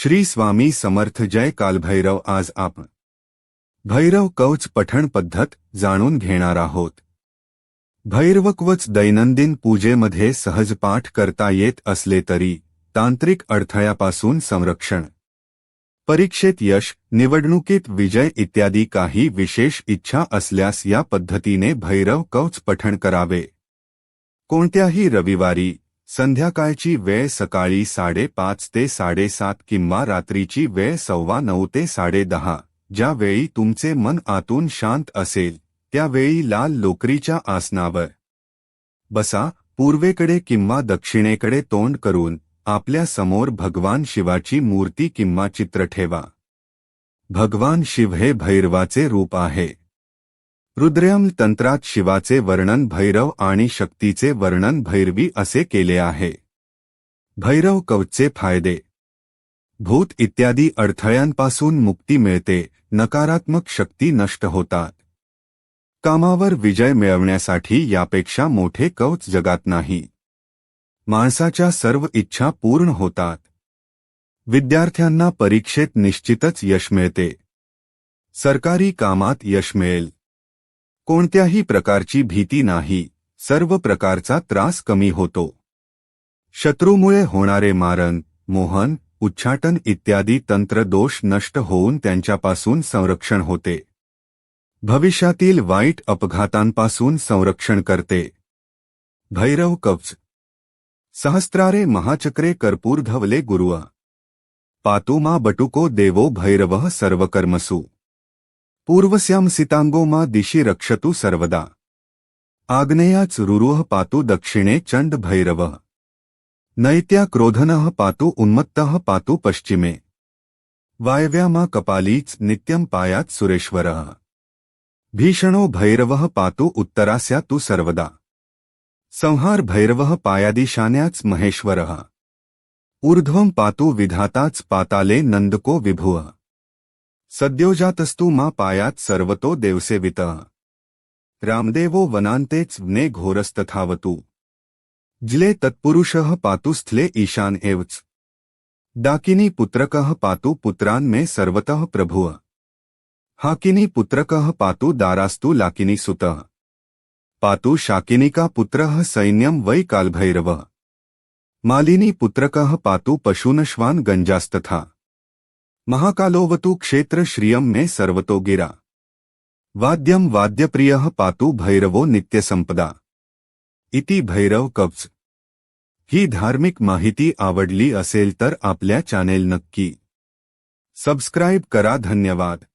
श्री स्वामी समर्थ जय कालभैरव आज आपण भैरव कवच पठण पद्धत जाणून घेणार आहोत. भैरवकवच दैनंदिन पूजेमध्ये सहज पाठ करता येत असले तरी तांत्रिक अडथळ्यापासून संरक्षण. परीक्षेत यश निवडणुकीत विजय इत्यादी काही विशेष इच्छा असल्यास या पद्धतीने भैरव कवच पठण करावे. कोणत्याही रविवारी संध्याकाळची वेळ सकाळी साडेपाच ते साडेसात किंवा रात्रीची वेळ सव्वा नऊ ते साडेदहा ज्यावेळी तुमचे मन आतून शांत असेल त्यावेळी लाल लोकरीच्या आसनावर बसा पूर्वेकडे किंवा दक्षिणेकडे तोंड करून आपल्यासमोर भगवान शिवाची मूर्ती किंवा चित्र ठेवा. भगवान शिव हे भैरवाचे रूप आहे. रुद्रयम तंत्रात शिवाचे वर्णन भैरव आणि शक्तीचे वर्णन भैरवी असे केले आहे. भैरव कवचचे फायदे. भूत इत्यादी अडथळ्यांपासून मुक्ती मिळते नकारात्मक शक्ती नष्ट होतात. कामावर विजय मिळवण्यासाठी यापेक्षा मोठे कवच जगात नाही. माणसाच्या सर्व इच्छा पूर्ण होतात. विद्यार्थ्यांना परीक्षेत निश्चितच यश मिळते. सरकारी कामात यश मिळेल. कोणत्याही प्रकारची भीती नाही. सर्व प्रकारचा त्रास कमी होतो. शत्रूमुळे होणारे मारण मोहन उच्चाटन इत्यादी तंत्रदोष नष्ट होऊन त्यांच्यापासून संरक्षण होते. भविष्यातील वाईट अपघातांपासून संरक्षण करते. भैरव कवच. सहस्रारे महाचक्रे कर्पूर धवले गुरुव पातुमा बटुको देवो भैरवः सर्वकर्मसु. पूर्वस्यां सितांगो मा दिशि रक्षतु सर्वदा। आग्नेयाच रुरुह पातु दक्षिणे चंड भैरव। नैत्या क्रोधनः पातु उन्मत्तः पातु पश्चिमे। वायव्या मा कपालीच नित्यं पायात सुरेश्वरः। भीषणो भैरवः पातु उत्तरास्या तु सर्वदा। संहार भैरवः पायादिशान्याच महेश्वरः। ऊर्ध्वं पातु विधाताच पाताले नंदको विभुः सद्योजातस्तु मा पायात सर्वतो देवसेवित। रामदेवो वनांतेच ने घोरस्तथावतु जिले तत्पुरुषः पातु स्थले ईशान एवच। डाकिनी पुत्रकः पातु पुत्रान् मे सर्वतः प्रभुः हाकिनी पुत्रकः पातु दारास्तु लाकिनी सुतः। पातु शाकिनिका पुत्रः सैन्यं वै कालभैरवः। मालिनी पुत्रकः पातु पशूनश्वान् गञ्जास्तथा। महाकालोवतु क्षेत्र श्रियम मे सर्वतो गिरा। वाद्यम वाद्यप्रिय पातु भैरवो नित्य संपदा इति भैरव कब्ज। ही धार्मिक माहिती आवडली असेल तर आपल्या चॅनेल नक्की. सबस्क्राईब करा, धन्यवाद.